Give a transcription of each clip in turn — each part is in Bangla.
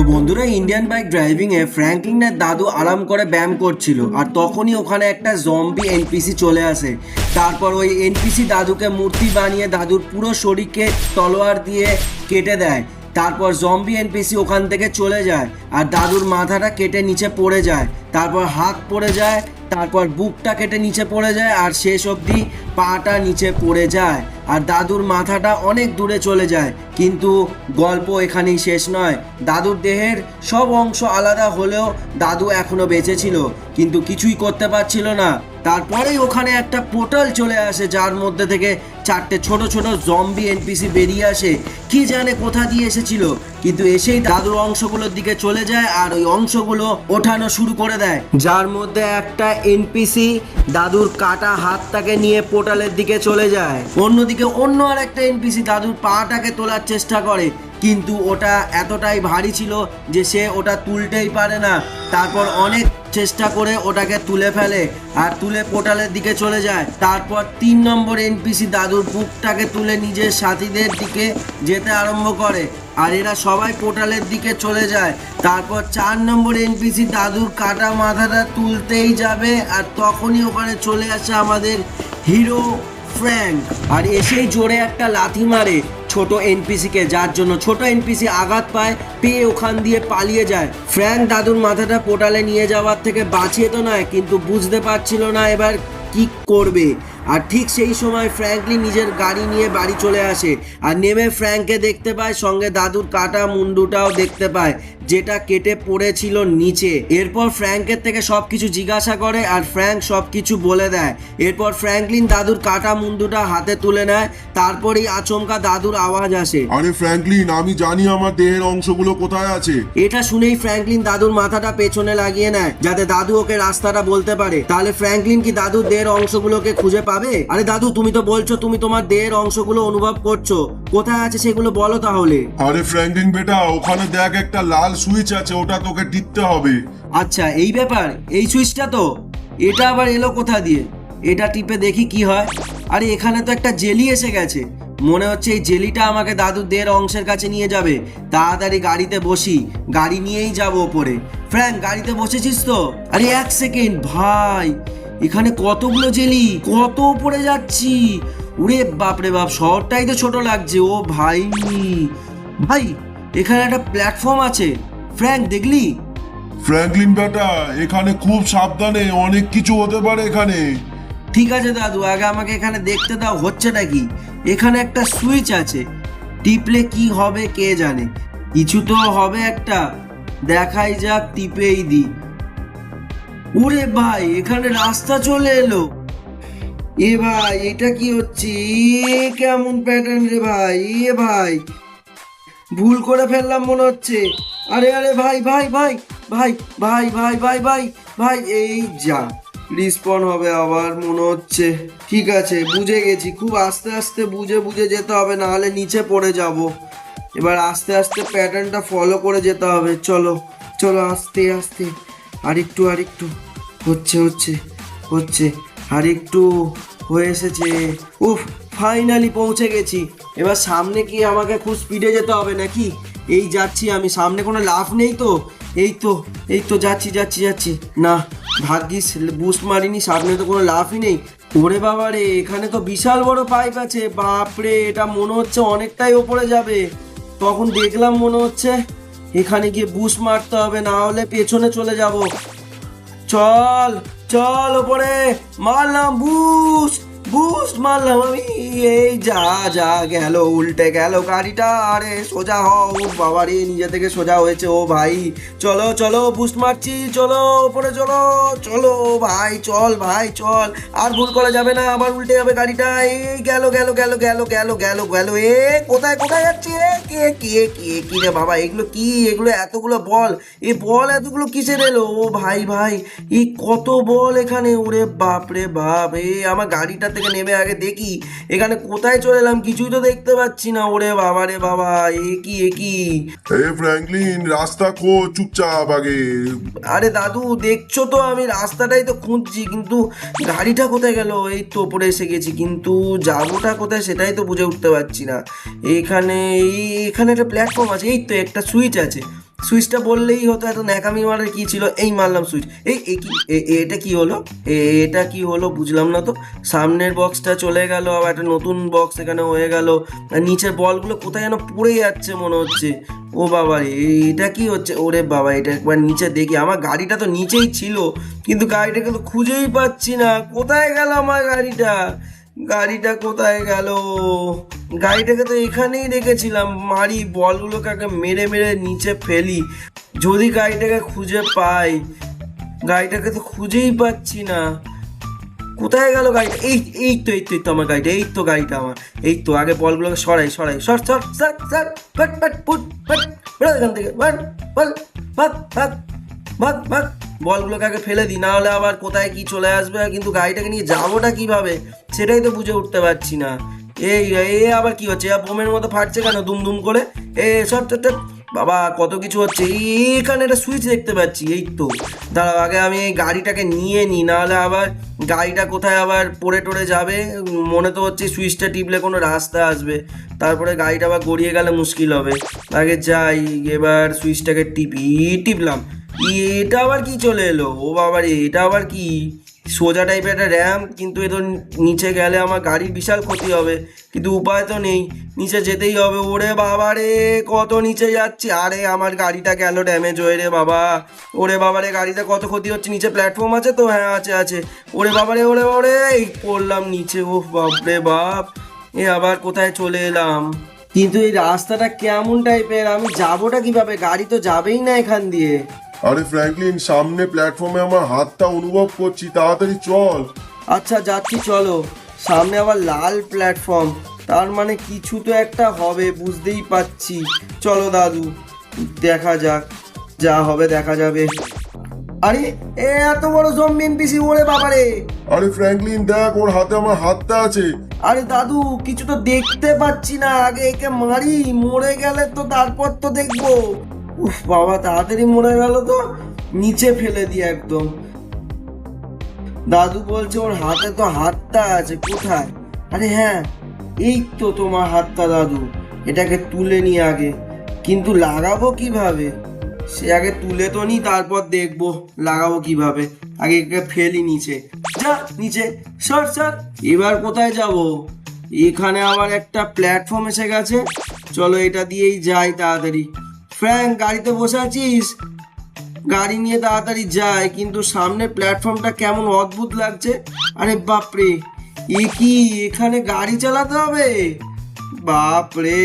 তো বন্ধুরা ইন্ডিয়ান বাইক ড্রাইভিংয়ে ফ্র্যাঙ্কলিনের দাদু আরাম করে ব্যায়াম করছিল আর তখনই ওখানে একটা জম্বি এনপিসি চলে আসে। তারপর ওই এনপিসি দাদুকে মূর্তি বানিয়ে দাদুর পুরো শরীরকে তলোয়ার দিয়ে কেটে দেয়। তারপর জম্বি এনপিসি ওখান থেকে চলে যায় আর দাদুর মাথাটা কেটে নিচে পড়ে যায়। তারপর হাত পড়ে যায়, তারপর বুকটা কেটে নিচে পড়ে যায় আর শেষ অবধি পাটা নিচে পড়ে যায় আর দাদুর মাথাটা অনেক দূরে চলে যায়। কিন্তু গল্প এখানেই শেষ নয়। দাদুর দেহের সব অংশ আলাদা হলেও দাদু এখনও বেঁচে ছিল, কিন্তু কিছুই করতে পারছিল না। তারপরেই ওখানে একটা পোর্টাল চলে আসে যার মধ্যে থেকে চারটে ছোট ছোট জম্বি এনপিসি বেরিয়ে আসে। কি জানে কোথা দিয়ে এসেছিল, কিন্তু এসেই দাদুর অংশগুলোর দিকে চলে যায় আর ওই অংশগুলো ওঠানো শুরু করে দেয়। যার মধ্যে একটা এনপিসি দাদুর কাটা হাতটাকে নিয়ে পোর্টালের দিকে চলে যায়। অন্যদিকে অন্য আর একটা এনপিসি দাদুর পাটাকে তোলার চেষ্টা করে, কিন্তু ওটা এতটাই ভারী ছিল যে সে ওটা তুলতেই পারে না। তারপর অনেক চেষ্টা করে ওটাকে তুলে ফেলে আর তুলে পোর্টালের দিকে চলে যায়। তারপর তিন নম্বর এনপিসি দাদুর বুকটাকে তুলে নিজের সাথীদের দিকে যেতে আরম্ভ করে। আর এরা সবাই পোর্টালের দিকে চলে যায়। তারপর চার নম্বর এনপিসি দাদুর কাটা মাথাটা তুলতেই যাবে আর তখনই ওখানে চলে আসে আমাদের হিরো ফ্র্যাঙ্ক। আর এসেই জোরে একটা লাথি মারে ছোট এনপিসিকে, যার জন্য ছোট এনপিসি আঘাত পায়, পেয়ে ওখান দিয়ে পালিয়ে যায়। ফ্র্যাঙ্ক দাদুর মাথাটা পোটালে নিয়ে যাওয়ার থেকে বাঁচিয়ে তো নয়, কিন্তু বুঝতে পারছিল না এবার কি করবে। আর ঠিক সেই সময় ফ্র্যাঙ্কলি নিজের গাড়ি নিয়ে বাড়ি চলে আসে। আর নেমে ফ্র্যাঙ্ককে দেখতে পায় সঙ্গে দাদুর কাটা মুন্ডুটাও দেখতে পায় যেটা কেটে পড়েছিল নিচে। এরপর ফ্র্যাঙ্কের থেকে সব কিছু জিজ্ঞাসা করে আর ফ্র্যাঙ্ক সব কিছু বলে দেয়। এরপর ফ্র্যাঙ্কলিন দাদুর কাটা মুন্ডুটা হাতে তুলে নেয় তারপরেই আচমকা দাদুর আওয়াজ আসে। আরে ফ্র্যাঙ্কলিন আমি জানি আমার দেহের অংশগুলো কোথায় আছে। এটা শুনেই ফ্র্যাঙ্কলিন দাদুর মাথাটা পেছনে লাগিয়ে নেয় যাতে দাদু ওকে রাস্তাটা বলতে পারে। তাহলে ফ্র্যাঙ্কলিন কি দাদুর দেহের অংশগুলোকে খুঁজে পাবে? আরে দাদু তুমি তো বলছো তুমি তোমার দেহের অংশগুলো অনুভব করছ। কোথায় আছে সেগুলো বলো তাহলে। আরে ফ্র্যাঙ্কলিন বেটা ওখানে দেখ একটা লাল সুইচ আছে ওটা তোকে টিপতে হবে। আচ্ছা এই ব্যাপার এই সুইচটা তো? এটা আবার এলো কোথা দিয়ে? এটা টিপে দেখি কি হয়। আরে এখানে তো একটা জেলি এসে গেছে। মনে হচ্ছে এই জেলিটা আমাকে দাদুর দের অংশের কাছে নিয়ে যাবে। তাড়াতাড়ি গাড়িতে বসি গাড়ি নিয়েই যাব ওপরে। ফ্র্যাঙ্ক গাড়িতে বসেছিস তো? আরে এক সেকেন্ড ভাই। এখানে কতগুলো জেলি? কত উপরে যাচ্ছি? উরে বাপরে বাপ শহরটাই তো ছোট লাগছে। ও ভাই ভাই এখানে একটা প্ল্যাটফর্ম আছে। ফ্র্যাঙ্ক দেখলি? ফ্র্যাঙ্কলিন বেটা এখানে খুব সাবধানে অনেক কিছু হতে পারে এখানে। ঠিক আছে দাদু আগে আমাকে এখানে দেখতে দাও হচ্ছে নাকি? এখানে একটা সুইচ আছে। টিপলে কি হবে কে জানে? কিছু তো হবে একটা। দেখাই যাক টিপেই দি ওরে ভাই, এখানে রাস্তা চলে এলো। এ ভাই, এটা কি হচ্ছে? কেমন প্যাটার্ন রে ভাই? এ ভাই, ভুল করে ফেললাম মনে হচ্ছে। আরে আরে ভাই ভাই ভাই ভাই ভাই ভাই ভাই ভাই ভাই, এই যা রিসপন হবে আবার মনে হচ্ছে। ঠিক আছে, বুঝে গেছি। খুব আস্তে আস্তে বুঝে বুঝে যেতে হবে না হলে নিচে পড়ে যাব। এবার আস্তে আস্তে প্যাটার্নটা ফলো করে যেতে হবে। চলো চলো, আস্তে আস্তে। আরেকটু আরেকটু। হচ্ছে হচ্ছে হচ্ছে। আরেকটু হয়ে এসেছে। উফ ফাইনালি পৌঁছে গেছি। এবার সামনে কি আমাকে খুব স্পিডে যেতে হবে নাকি? এই যাচ্ছি আমি। সামনে কোনো লাভ নেই তো? এই তো এই তো যাচ্ছি যাচ্ছি যাচ্ছি। না, ভাগ্যিস বুস্ট মারিনি। সামনে তো কোনো লাভই নেই। ওরে বাবা রে, এখানে তো বিশাল বড় পাইপ আছে। বাপরে, এটা মনে হচ্ছে অনেকটাই ওপরে যাবে। তখন দেখলাম মনে হচ্ছে এখানে গিয়ে বুশ মারতে হবে, না হলে পেছনে চলে যাব। চল চল ওপরে, মারলাম বুস্ট বুস্ট মারলাম আমি। এই যা যা গেল, উল্টে গেল গাড়িটা। আরে সোজা হও ও বাবা রে নিজে থেকে সোজা হয়েছে ও ভাই। চলো চলো বুস্ট মারছি, চলো, ওপরে চলো চলো ভাই, চল ভাই, চল। আর ভুল করা যাবে না আবার উল্টে যাবে গাড়িটা। এই গেল গেল গেল গেল গেল গেল গেল। এ, কোথায় কোথায় যাচ্ছে? কে কে কে, কি রে বাবা, এগুলো কি? এগুলো এতগুলো বল। এ বল এতগুলো কিসের এলো? ও ভাই ভাই এই কত বল এখানে? ওরে বাপ রে বাপ, এ আমার গাড়িটা থেকে নেমে আগে দেখি এখানে কোথায় চলে এলাম কিছুই তো দেখতে পাচ্ছি না। ওরে বাবা রে বাবা এ কি এ কি? এ ফ্র্যাঙ্কলিন রাস্তা খো চুপচাপ আগে। আরে দাদু দেখছ তো আমি রাস্তাটাই তো খুঁজছি কিন্তু গাড়িটা কোথায় গেল? এই তো ওপরে এসে গেছি কিন্তু যাবোটা কোথায় সেটাই তো বুঝে উঠতে পারছি না। এখানে এই এখানে একটা প্ল্যাটফর্ম আছে এই তো একটা সুইচ আছে। সুইচটা বললেই হতো এত ন্যাকামি মারার কি ছিল? এই মারলাম সুইচ। এই কি এটা কি হলো? এটা কি হলো বুঝলাম না তো। সামনের বক্সটা চলে গেল, আবার একটা নতুন বক্স এখানে হয়ে গেল। আর নিচের বলগুলো কোথায় যেন পড়ে যাচ্ছে মনে হচ্ছে। ও বাবা এটা কি হচ্ছে? ওরে বাবা, এটা একবার নিচে দেখি। আমার গাড়িটা তো নিচেই ছিল, কিন্তু গাড়িটাকে তো খুঁজেই পাচ্ছি না। কোথায় গেল আমার গাড়িটা? গাড়িটা কোথায় গেল? গাড়িটাকে তো এখানেই রেখেছিলাম। মারি, বলগুলোকে আগে মেরে মেরে নিচে ফেলি। যদি গাড়িটাকে খুঁজে পাই, গাড়িটাকে তো খুঁজেই পাচ্ছি না। কোথায় গেল গাড়িটা? এই এই তো এই তো এই তো আমার গাড়িটা, এই তো গাড়িটা আমার। এই তো, আগে বলগুলোকে সরাই সরাই। সর সর সর সর, ফট ফট, ফুট, ফট বেরো এখান থেকে। বল বল ভাগ ভাগ ভাগ ভাগ বলগুলোকে আগে ফেলে দিই না হলে আবার কোথায় কি চলে আসবে কিন্তু গাড়িটাকে নিয়ে যাবোটা কীভাবে? সেটাই তো বুঝে উঠতে পারছি না। এই এ আবার কি হচ্ছে? বোমের মতো ফাটছে কেন? দুম দুম করে? এ, সব। বাবা, কত কিছু হচ্ছে? এইখানে একটা সুইচ দেখতে পাচ্ছি, এই তো। দাঁড়াও, আগে আমি এই গাড়িটাকে নিয়ে নিই, নাহলে আবার গাড়িটা কোথায় আবার পড়ে টড়ে যাবে? মনে তো হচ্ছে সুইচটা টিপলে কোনো রাস্তা আসবে। তারপরে গাড়িটা আবার গড়িয়ে গেলে মুশকিল হবে। আগে যাই, এবার সুইচটাকে টিপি, টিপলাম। এটা আবার কি চলে এলো? ও বাবা রে এটা আবার কি? সোজা টাইপের একটা র্যাম কিন্তু এ তো নিচে গেলে আমার গাড়ির বিশাল ক্ষতি হবে। কিন্তু উপায় তো নেই, নিচে যেতেই হবে। ওরে বাবা রে কত নিচে যাচ্ছি? আরে, আমার গাড়িটা গেল ড্যামেজ হয়ে রে বাবা? ওরে বাবা রে গাড়িতে কত ক্ষতি হচ্ছে? নিচে প্ল্যাটফর্ম আছে তো? হ্যাঁ আছে আছে। ওরে বাবা রে ওরে ওরে এই পড়লাম নিচে। ওহ, বাপরে বাপ। এ আবার কোথায় চলে এলাম? কিন্তু এই রাস্তাটা কেমন টাইপের আমি যাবোটা কীভাবে? গাড়ি তো যাবেই না এখান দিয়ে। আরে ফ্র্যাঙ্কলিন সামনে প্ল্যাটফর্মে আমার হাতটা অনুভব করছি তাড়াতাড়ি চল। আচ্ছা যাচ্ছি চলো। সামনে আবার লাল প্ল্যাটফর্ম তার মানে কিছু তো একটা হবে বুঝতেই পাচ্ছি চলো দাদু দেখা যাক যা হবে দেখা যাবে। আরে এ এত বড় জম্বি এনপিসি ওরে বাবারে! আরে ফ্র্যাঙ্কলিন দেখ ওর হাতে আমার হাতটা আছে। আরে দাদু কিছু তো দেখতে পাচ্ছি না আগে একে মারি মরে গেলে তো তারপর তো দেখব। উফ, বাবা, তাড়াতাড়ি মরে গেল তো। নিচে ফেলে দিয়ে একদম। দাদু বলছে, ওর হাতে তো হাতটা আছে, কোথায়? আরে হ্যাঁ এই তো তোমার হাতটা, দাদু। এটাকে তুলে নি আগে। কিন্তু লাগাবো কীভাবে? সে আগে তুলে তো নি, তারপর দেখব লাগাবো কীভাবে। আগে একে ফেলি নিচে। যা, নিচে। সর সর। এবার কোথায় যাব? এখানে আবার একটা প্ল্যাটফর্ম এসে গেছে। চলো, এটা দিয়েই যাই তাড়াতাড়ি। ফ্র্যাঙ্ক, গাড়িতে বসে আছিস? গাড়ি নিয়ে তাড়াতাড়ি যায় কিন্তু সামনে প্ল্যাটফর্মটা কেমন অদ্ভুত লাগছে। আরে বাপরে, এ কি, এখানে গাড়ি চালাতে হবে? বাপরে,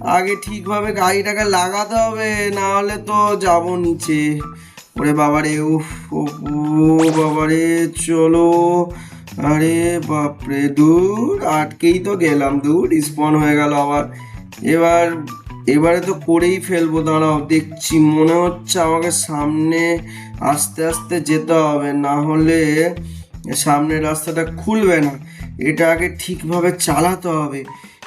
আগে ঠিকভাবে গাড়িটাকে লাগাতে হবে না হলে তো যাব নিচে। ওরে বাবারে, উফ, ও বাবারে, চলো। আরে বাপরে, দূর, আটকেই তো গেলাম, দূর স্পন হয়ে গেল আবার এবার এবারে তো করেই ফেলব, দাঁড়াও, দেখছি। মনে হচ্ছে আমাকে সামনে আস্তে আস্তে যেতে হবে, না হলে সামনের রাস্তাটা খুলবে না। এটা আগে ঠিকভাবে চালাতে হবে।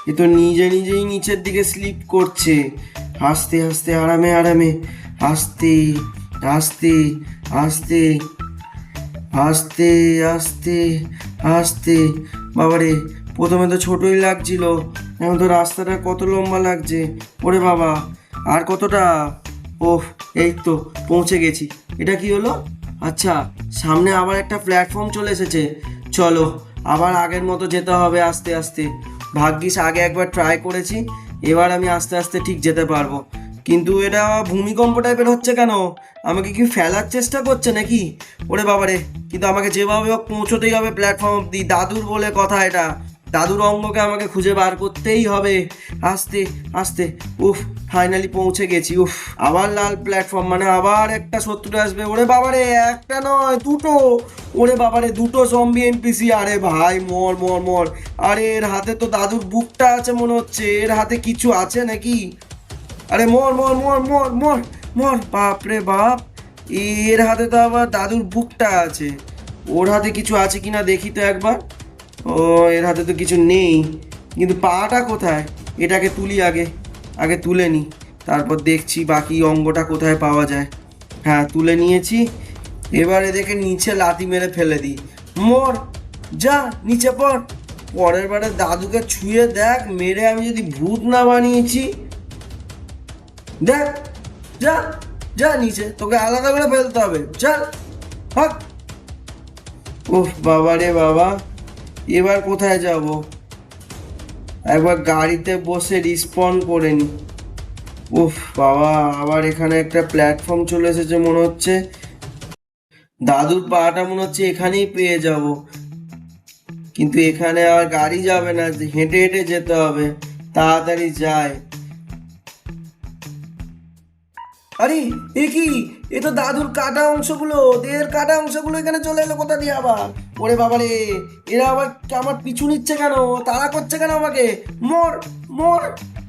এ তো নিজে নিজেই নিচের দিকে স্লিপ করছে। আস্তে আস্তে আরামে আরামে। আস্তে আস্তে আস্তে আস্তে আস্তে আস্তে বাবারে, প্রথমে তো ছোটই লাগছিল। এখন তো রাস্তাটা কত লম্বা লাগছে। ওরে বাবা, আর কতটা? ওহ এই তো, পৌঁছে গেছি। এটা কি হলো? আচ্ছা সামনে আবার একটা প্ল্যাটফর্ম চলে এসেছে। চলো, আবার আগের মতো যেতে হবে আস্তে আস্তে। ভাগ্যিস আগে একবার ট্রাই করেছি, এবার আমি আস্তে আস্তে ঠিক যেতে পারব। কিন্তু এটা ভূমিকম্প টাইপের হচ্ছে কেন? আমাকে কি ফেলার চেষ্টা করছে নাকি? ওরে বাবারে, কিন্তু আমাকে যেভাবে হোক পৌঁছতেই হবে প্ল্যাটফর্ম অব্দি দাদুর বলে কথা এটা। দাদুর অঙ্গকে আমাকে খুঁজে বার করতেই হবে। আস্তে আস্তে। উফ ফাইনালি পৌঁছে গেছি। উফ, আবার লাল প্ল্যাটফর্ম মানে আবার একটা শত্রু আসবে। ওরে বাবারে, একটা নয়, দুটো। ওরে বাবারে, দুটো জম্বি এনপিসি আরে ভাই, মর মর মর। আরে, এর হাতে তো দাদুর বুকটা আছে মনে হচ্ছে। এর হাতে কিছু আছে নাকি? আরে, মর মর মর মর মর মর। বাপ রে বাপ। এর হাতে তো আবার দাদুর বুকটা আছে। ওর হাতে কিছু আছে কিনা দেখি তো একবার। ও, এর হাতে তো কিছু নেই। কিন্তু পাটা কোথায়? এটাকে তুলি আগে। আগে তুলে নি। তারপর দেখছি বাকি অঙ্গটা কোথায় পাওয়া যায়। হ্যাঁ তুলে নিয়েছি। এবারে দেখে নিচে লাথি মেরে ফেলে দিই। মর! যা, নিচে পড়। পরের বারে দাদুকে ছুঁয়ে দেখ, মেরে আমি যদি ভূত না বানিয়েছি। দেখ, যা যা নিচে। তোকে আলাদা করে ফেলতে হবে। চল হক। ওহ, বাবা রে বাবা। এবার কোথায় যাব? একবার গাড়িতে বসে রিসপন করে নি। উফ, বাবা, আবার এখানে একটা প্ল্যাটফর্ম চলে এসেছে মনে হচ্ছে। দাদুর পাটা মনে হচ্ছে এখানেই পেয়ে যাব। কিন্তু এখানে আর গাড়ি যাবে না, হেঁটে হেঁটে যেতে হবে। তাড়াতাড়ি যায়। আরে, এ কি? এ তো দাদুর কাটা অংশগুলো। দেহের কাটা অংশগুলো এখানে চলে এলো কোথা দিয়ে আবার? ওরে বাবা রে এরা আবার আমার পিছু নিচ্ছে কেন? তারা করছে কেন আমাকে? মোর মোর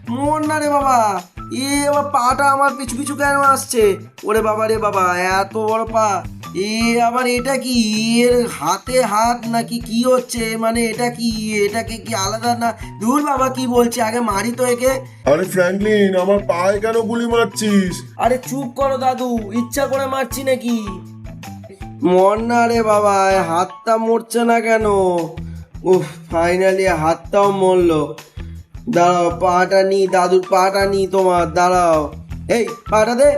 মোর না রে বাবা। এ আবার পাটা আমার পিছু পিছু কেন আসছে? ওরে বাবা রে বাবা, এত বড় পা। এ আবার এটা কি? এর হাতে হাত নাকি কি হচ্ছে? মানে এটা কি? এটাকে কি আলাদা না? দূর বাবা কি বলছে? আগে মারি তো একে। আরে ফ্র্যাঙ্কলিন আমার পায়ে কেন গুলি মারছিস? আরে চুপ করো দাদু ইচ্ছা করে মারছি নাকি? মর না রে বাবা হাতটা মরছে না কেন? উফ ফাইনালি হাতটাও মরলো। দাঁড়াও পাটা নি দাদুর পাটা নি তোমার দাঁড়াও। এই পাটা দে।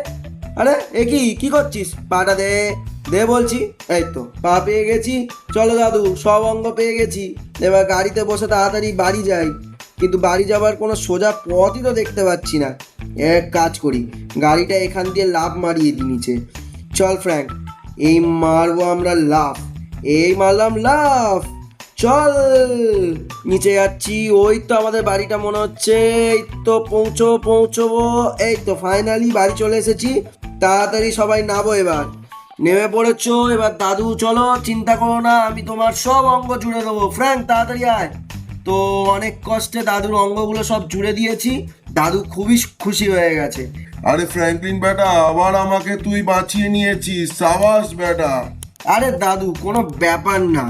আরে এ কি? কি করছিস? পাটা দে। দে বলছি। এই তো, পা পেয়ে গেছি। চলো দাদু, সব অঙ্গ পেয়ে গেছি। এবার গাড়িতে বসে তাড়াতাড়ি বাড়ি যাই। কিন্তু বাড়ি যাবার কোনো সোজা পথই তো দেখতে পাচ্ছি না। এক কাজ করি, গাড়িটা এখান দিয়ে লাভ মারিয়ে দিই নিচে। চল ফ্র্যাঙ্ক, এই মারবো আমরা লাভ এই মারলাম লাভ চল। নিচে যাচ্ছি। ওই তো আমাদের বাড়িটা মনে হচ্ছে। এই তো পৌঁছো, পৌঁছবো। এই তো ফাইনালি বাড়ি চলে এসেছি। তাড়াতাড়ি সবাই নাবো এবার। নেমে পড়েছো এবার দাদু চলো চিন্তা করো না আমি তোমার সব অঙ্গ জুড়ে দেবো। ফ্র্যাঙ্ক তাড়াতাড়ি আয়। তো অনেক কষ্টে দাদুর অঙ্গগুলো সব জুড়ে দিয়েছি। দাদু খুবই খুশি হয়ে গেছে। আরে ফ্র্যাঙ্কলিন বেটা আবার আমাকে তুই বাঁচিয়ে নিয়েছিস সাবাস বেটা। আরে দাদু কোনো ব্যাপার না।